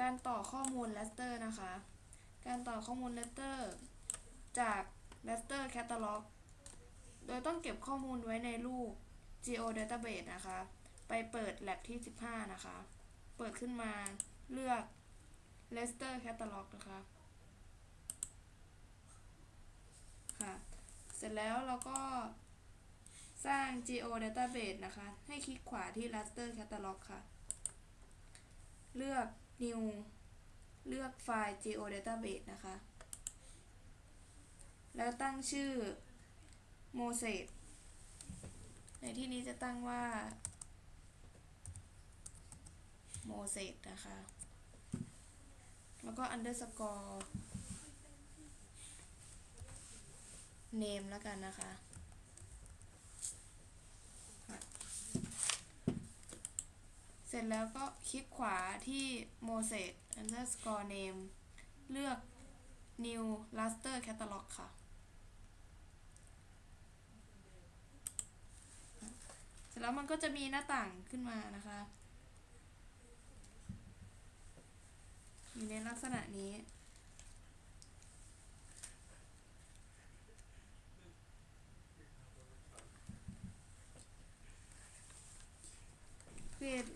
การต่อข้อมูล raster นะคะ การต่อข้อมูล raster จาก raster catalog โดยต้องเก็บข้อมูลไว้ในรูป geodatabase นะคะ ไปเปิด lab ที่ 15 นะคะ เปิดขึ้นมาเลือก raster catalog นะคะค่ะ เสร็จแล้วเราก็สร้าง geodatabase นะคะ ให้คลิกขวาที่ raster catalog ค่ะ เลือก new เลือกไฟล์ geodatabase นะคะ แล้วตั้งชื่อ mosaic ในที่นี้จะตั้งว่า mosaic นะคะ แล้วก็ underscore name แล้วกันนะคะ เสร็จแล้วก็คลิกขวาที่ Moses underscore name เลือก new raster catalog ค่ะ เสร็จแล้วมันก็จะมีหน้าต่างขึ้นมานะคะ อยู่ในลักษณะนี้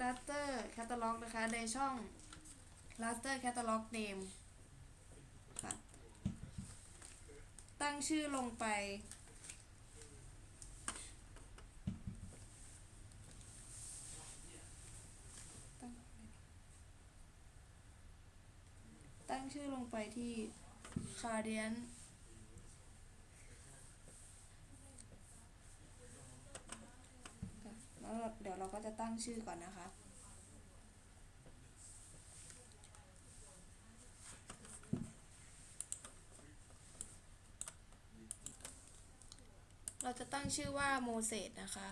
Raster catalog นะคะ ในช่อง raster catalog name ค่ะ ตั้งชื่อลงไป ตั้งชื่อลงไปที่ Cardient แล้ว เราก็จะตั้งชื่อก่อนนะคะ เราจะตั้งชื่อว่าโมเสสนะคะ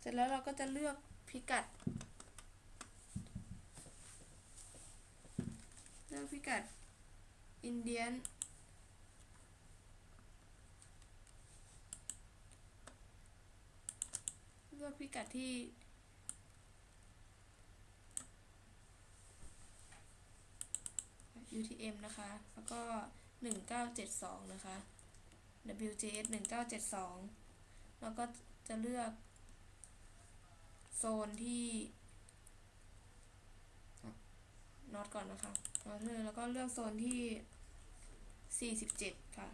เสร็จแล้วเราก็จะเลือกพิกัด เลือ กัดอินเดียนเลือกพิกัดที่ UTM นะคะ แล้วก็1972นะคะ WJS 1972แล้วก็จะเลือก โซนที่น็อตก่อนนะคะ น็อตเลยแล้วก็เลือกโซนที่ 47 ค่ะ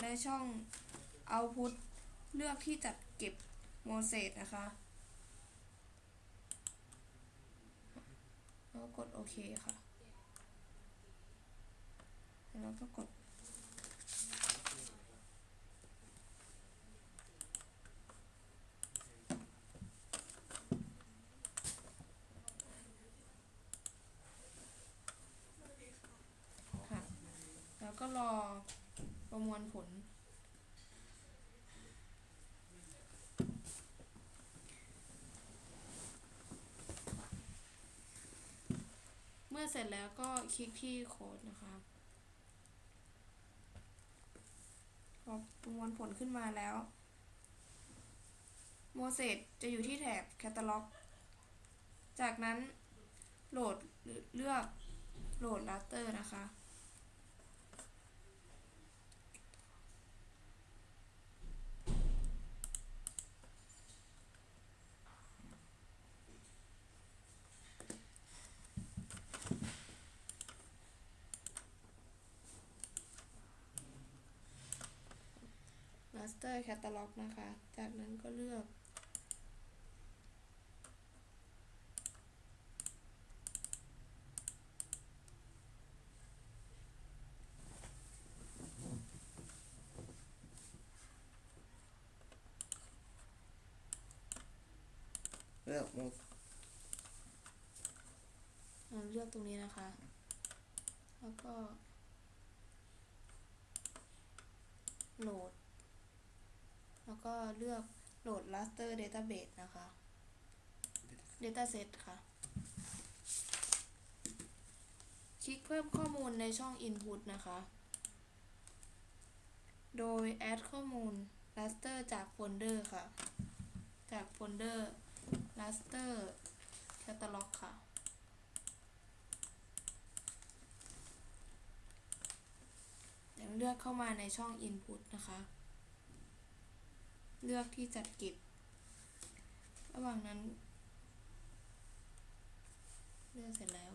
และช่อง Output เลือกที่จัดเก็บโมเสสนะคะแล้วกดโอเคค่ะ แล้วก็กด ค่ะ แล้ว ก็รอประมวลผล เมื่อเสร็จแล้วก็คลิกที่โค้ดนะคะพอประมวลผลขึ้นมาแล้วโมเสสจะอยู่ที่แถบ Catalog จากนั้นโหลดหรือเลือกโหลด raster นะคะ master catalog นะคะ จากนั้นก็เลือก เลือกมุกเราเลือกตรงนี้นะคะ แล้วก็โหลด แล้วก็เลือกโหลด raster database นะคะ dataset ค่ะ คลิกเพิ่มข้อมูลในช่อง Input นะคะ โดย add ข้อมูล raster จากโฟลเดอร์ค่ะ จากโฟลเดอร์ raster catalog ค่ะเลือกเข้ามาในช่อง Input นะคะ เลือกที่จัดเก็บ ระหว่างนั้น เลือกเสร็จแล้ว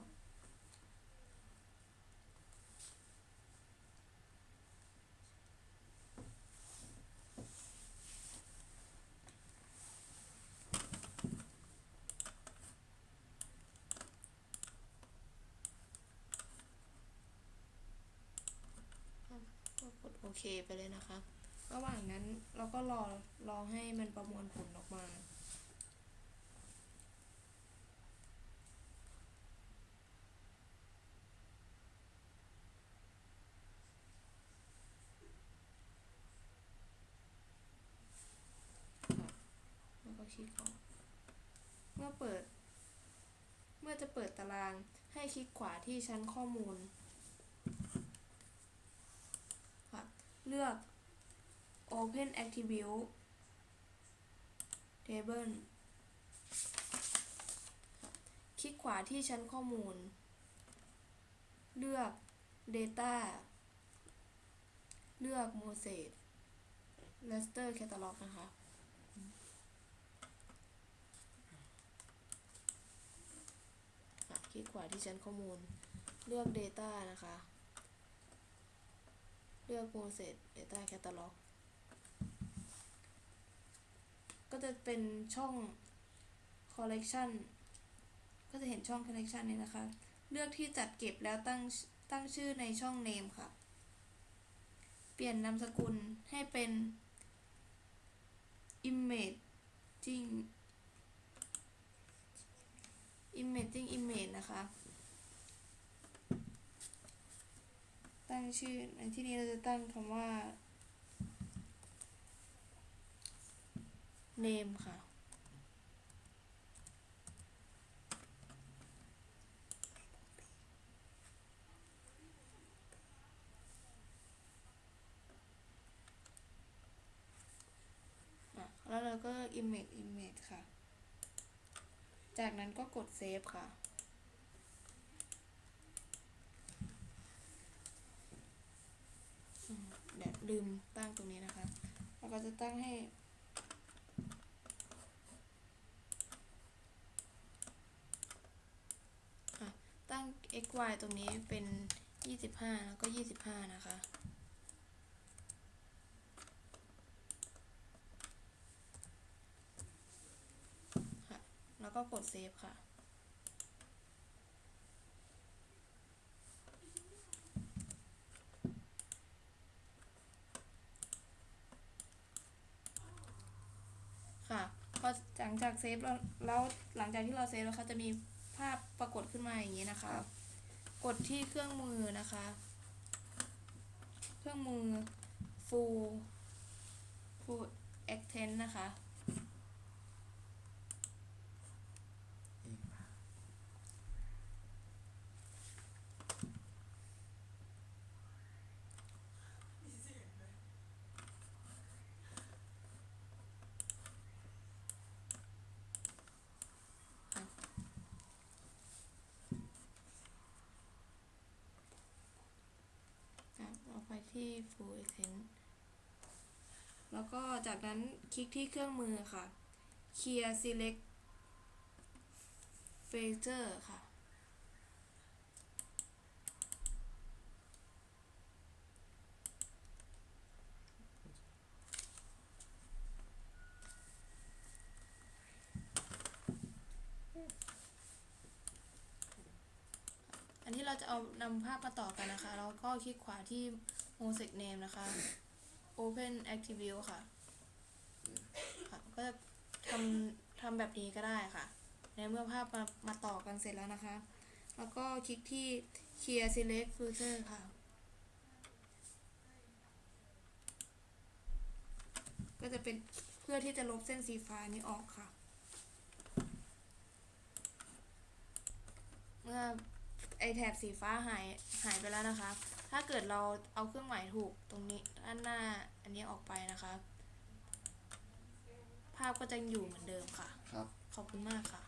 ก็กดโอเคไปเลยนะคะ ระหว่างนั้นเราก็รอรอให้มันประมวลผลออกมา แล้วก็คลิกออกเมื่อเปิด เมื่อจะเปิดตารางให้คลิกขวาที่ชั้นข้อมูล เลือก Open Attribute Table คลิกขวาที่ชั้นข้อมูล เลือก Data เลือก Mosaic Raster Catalog นะคะ คลิกขวาที่ชั้นข้อมูล เลือก Data นะคะ เลือก Process Data Catalog ก็จะเป็นช่อง Collection ก็จะเห็นช่อง Collection นี้นะคะ เลือกที่จัดเก็บแล้วตั้งตั้งชื่อในช่อง Name ค่ะ เปลี่ยนนามสกุลให้เป็น Imaging Imaging Image นะคะ ตั้งชื่อในที่นี้เราจะตั้งคำว่า name ค่ะ แล้วเราก็ image image ค่ะ จากนั้นก็กด save ค่ะเดี๋ยวลืมตั้งตรงนี้นะคะ เราก็จะตั้งให้ อะ x y ตรงนี้เป็น 25 แล้วก็ 25 นะคะ ค่ะ แล้วก็กด save ค่ะ ค่ะพอหลังจากเซฟแล้วแล้วหลังจากที่เราเซฟแล้วเขาจะมีภาพปรากฏขึ้นมาอย่างนี้นะคะ กดที่เครื่องมือนะคะ เครื่องมือ full full extend นะคะ เองปะ อะเอาไป ที่ full extend แล้วก็จากนั้นคลิกที่เครื่องมือค่ะ clear select feature ค่ะ อันที่เราจะเอานำภาพมาต่อกันนะคะ แล้วก็คลิกขวาที่ mosaic name นะคะ open attribute ค่ะค่ะ ก็จะทำทำแบบนี้ก็ได้ค่ะ ในเมื่อภาพมามาต่อกันเสร็จแล้วนะคะ แล้วก็คลิกที่ clear select filter ค่ะ ก็จะเป็นเพื่อที่จะลบเส้นสีฟ้านี้ออกค่ะ เมื่อไอแถบสีฟ้าหายหายไปแล้วนะคะ ถ้าเกิดเราเอาเครื่องหมายถูกตรงนี้ด้านหน้าอันนี้ออกไปนะคะ ภาพก็จะอยู่เหมือนเดิมค่ะ ครับ ขอบคุณมากค่ะ